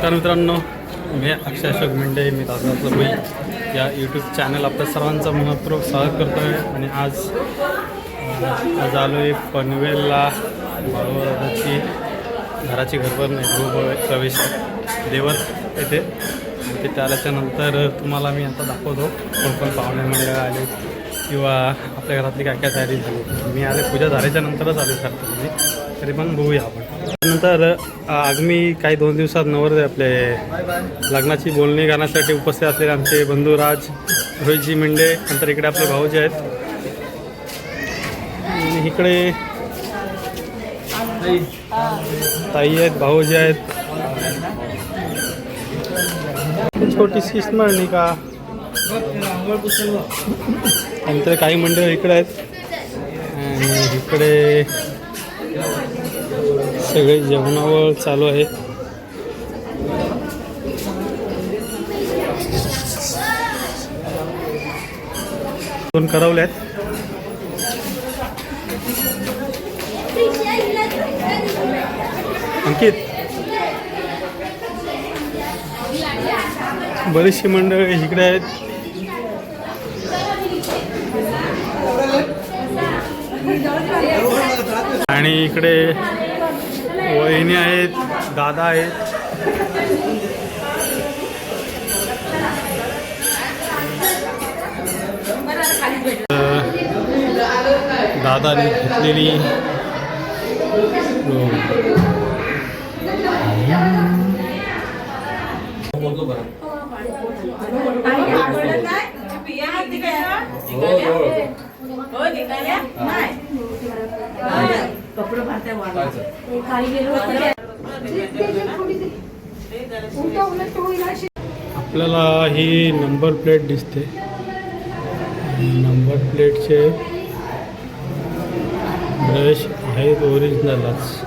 नमस्कार मित्रांनो मी अक्षय अशोक मेंढे मी दादाचं भाई या यूट्यूब चॅनल आपल्या सर्वांचा मनपूर्वक स्वागत करतो आहे आणि आज आज आलो आहे पनवेलला बाळूदादाची घराची घरभर नाही गृह प्रवेश देवत येथे. आणि तिथे आल्याच्यानंतर तुम्हाला मी आता दाखवतो. कोण कोण पाहुणे मंडळ आले किंवा आपल्या घरातली काय काय तयारी झाली. मी आले पूजा झाल्याच्या नंतरच आले तुम्ही तरी पण बघूया आपण. नंतर अ, आगामी काही दोन दिवसात नवर आपले लग्नाची बोलणी गाण्यासाठी उपस्थित असलेले आमचे बंधू राज रोहितजी मेंढे नंतर इकडे आपले भाऊजी आहेत. इकडे ताई आहेत भाऊजी आहेत. छोटीशी स्मरणी का? नंतर काही मंडळ इकडे आहेत. आणि इकडे सगळे जेवणावळ चालू आहे. दोन करवले आहेत. अंकित. बरीचशी मंडळ इकडे आहेत. आणि इकडे वहिनी आहेत दादा आहेत. दादाने घेतलेली हो. आपल्याला ही नंबर प्लेट दिसते. नंबर प्लेटचे ब्रश आहेत ओरिजिनलच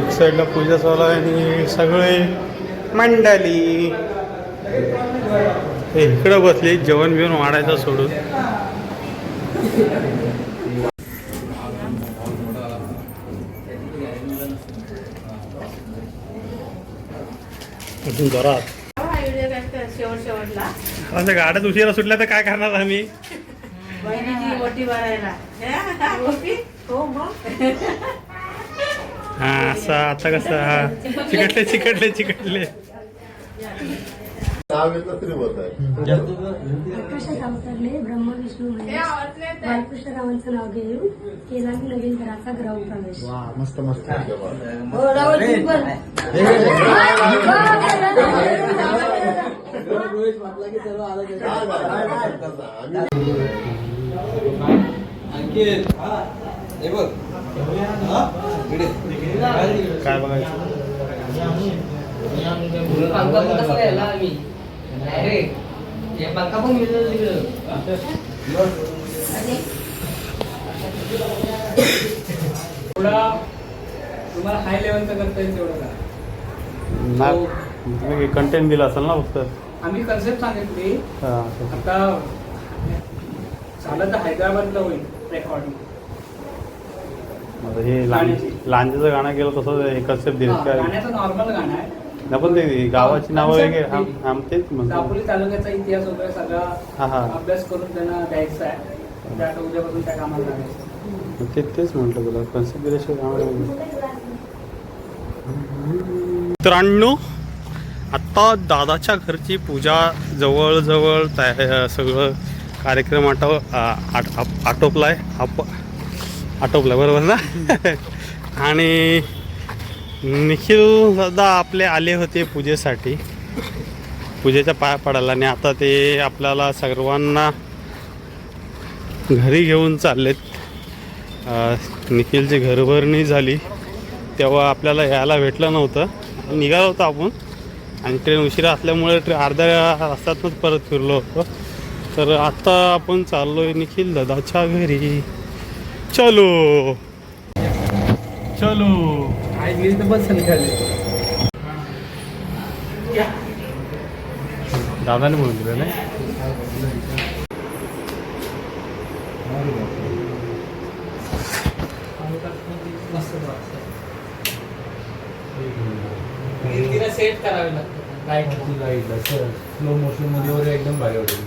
एक साईडला पूजा चालू आहे आणि सगळे मंडळी. हे इकडं बसले जेवण बिवण वाढायचं सोडून. अजून जोरात शेवट शेवटला आता गाड्यात उशिरा सुटल्या तर काय करणार आम्ही? बहिणीची ओटी भरायला. हो मग. हा असं आता कसं हा. चिकटले चिकटले चिकटले. नाव घेतलं तरी होत आहे प्रकाशात अवतरले ब्रह्म विष्णू महेश बालकृष्ण रावांचं नाव घेऊन केला मी नवीन घराचा प्रवेश मस्त मस्त काय बघायचं नाही रे पंखा पण मिळेल तिकडं थोडा तुम्हाला हाय लेवलचं करता येईल तेवढं तुम्ही कंटेंट दिला असेल ना फक्त? आम्ही कन्सेप्ट सांगितली. आता झालं तर हैदराबादला होईल रेकॉर्डिंग हे लांज लांजेचं गाणं केलं तसं हे कन्सेप्ट दिलं. काय गाण्याचं नॉर्मल गाणं आहे. नाही पण ते गावाची नावं वगैरे आम आम तेच म्हणतो. दापोली तालुक्याचा इतिहास वगैरे सगळा हा हा. अभ्यास करून त्यांना द्यायचा आहे. ते आता उद्यापासून त्या कामाला लागायचं ते तेच म्हटलं तुला होणार. मित्रांनो आत्ता दादाच्या घरची पूजा जवळजवळ तया सगळं कार्यक्रम आटो आट आप- आटोपलाय. आप आटोपलाय बरोबर ना? आणि निखिल दादा आपले आले होते पूजेसाठी. पूजेच्या पाया पडायला आणि आता ते आपल्याला सर्वांना घरी घेऊन चाललेत. निखिलची घरभरणी झाली. तेव्हा आपल्याला यायला भेटलं नव्हतं. निघालो होतो आपण. आणि ट्रेन उशिरा असल्यामुळे ट्रे अर्ध्या रस्त्यातच परत फिरलो होतो. तर आत्ता आपण चाललो आहे निखिल दादाच्या घरी. चलो! चलो। आज गेली तर बस निघाली दादाने बोलून दिलं नाही? सेट करावी लागते. लाइट स्लो मोशनमध्ये वगैरे एकदम भारी वाटेल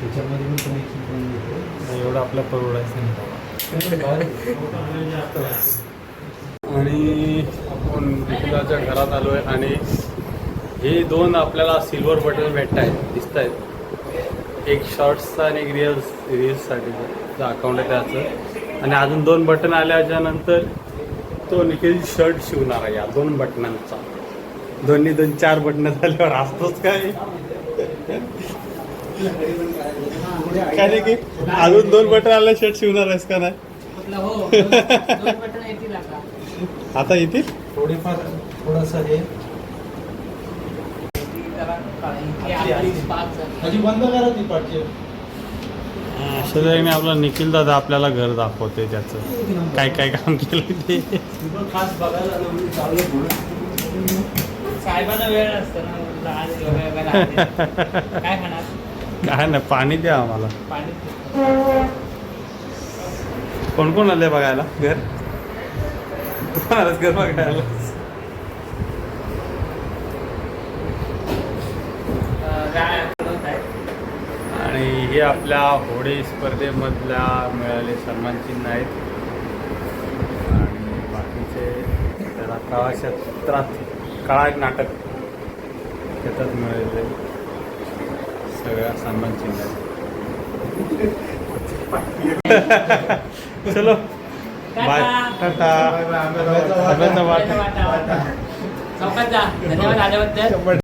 त्याच्यामध्ये पण कनेक्शन पण येते एवढं आपल्या परवडायचं नाही. आणि आपण मित्राच्या घरात आलो आहे आणि हे दोन आपल्याला सिल्वर बटन भेटत आहेत दिसत आहेत एक शॉर्ट्सचा आणि एक रिअल्स रील्ससाठीचं अकाउंट आहे त्याचं. आणि अजून दोन बटन आल्याच्यानंतर तो निखिल शर्ट शिवणार आहे या दोन बटनांचा दोन्ही दोन चार बटन झाल्यावर असतोच काय? काय नाही की अजून दोन बटन आले शर्ट शिवणार आहेस का नाही? हो येतील आता. आता येतील? थोडीफार थोडंसं हे. ही. माझी बंद करा ती पाठची अशा तऱ्हेने आपला निखिल दादा आपल्याला घर दाखवते त्याचं. काय काय काम केलं ते? खास बघायला साहेबांना वेळ नसतो ना. काय काय नाही पाणी द्या आम्हाला. पाणी कोण कोण आले बघायला? घर? कोण आलं घर बघायला? आणि हे आपल्या होडी स्पर्धेमधल्या मिळाले सन्मान चिन्ह आहेत आणि बाकीचे त्याला काळा क्षेत्रात काळा एक नाटक त्याच्यात मिळालेले सगळ्या सन्मान चिन्ह चलो. बाय. टाटा. वाटा. धन्यवाद आल्याबद्दल.